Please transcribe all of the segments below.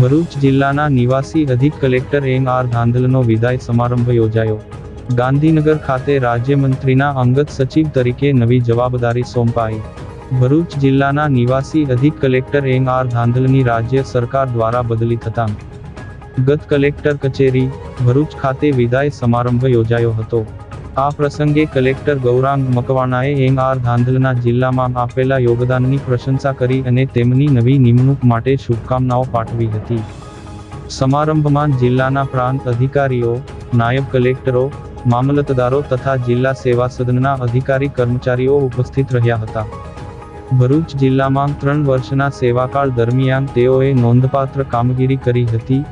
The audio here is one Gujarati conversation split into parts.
ભરૂચ જિલ્લાના નિવાસી અધિક કલેક્ટર એન આર ધાંધલનો વિદાય સમારંભ યોજાયો. ગાંધીનગર ખાતે રાજ્યમંત્રીના અંગત સચિવ તરીકે નવી જવાબદારી સોંપાઈ. ભરૂચ જિલ્લાના નિવાસી અધિક કલેક્ટર એન આર ધાંધલની રાજ્ય સરકાર દ્વારા બદલી થતાં. ગત કલેક્ટર કચેરી, ભરૂચ ખાતે વિદાય સમારંભ યોજાયો હતો. આ પ્રસંગે કલેક્ટર ગૌરાંગ મકવાણાએ આર ધાંધલના જિલ્લામાં આપેલા યોગદાનની પ્રશંસા કરી અને તેમની નવી નિમણૂક માટે શુભકામનાઓ પાઠવી હતી. સમારંભમાં જિલ્લાના પ્રાંત અધિકારીઓ, નાયબ કલેક્ટરો, મામલતદારો તથા જિલ્લા સેવા સદનના અધિકારી કર્મચારીઓ ઉપસ્થિત રહ્યા હતા. ભરૂચ જિલ્લામાં ત્રણ વર્ષના સેવાકાળ દરમિયાન તેઓએ નોંધપાત્ર કામગીરી કરી હતી.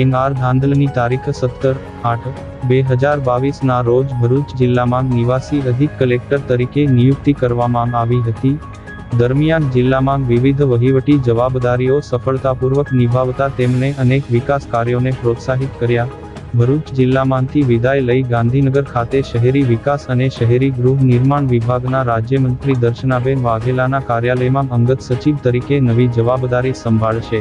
એન આર ધાંધલની તારીખ સત્તર આઠ, બે હજાર બાવીસના રોજ ભરૂચ જિલ્લામાં નિવાસી અધિક કલેક્ટર તરીકે નિયુક્તિ કરવામાં આવી હતી. દરમિયાન જિલ્લામાં વિવિધ વહીવટી જવાબદારીઓ સફળતાપૂર્વક નિભાવતા તેમણે અનેક વિકાસ કાર્યોને પ્રોત્સાહિત કર્યા. ભરૂચ જિલ્લામાંથી વિદાય લઈ ગાંધીનગર ખાતે શહેરી વિકાસ અને શહેરી ગૃહ નિર્માણ વિભાગના રાજ્યમંત્રી દર્શનાબેન વાઘેલાના કાર્યાલયમાં અંગત સચિવ તરીકે નવી જવાબદારી સંભાળશે.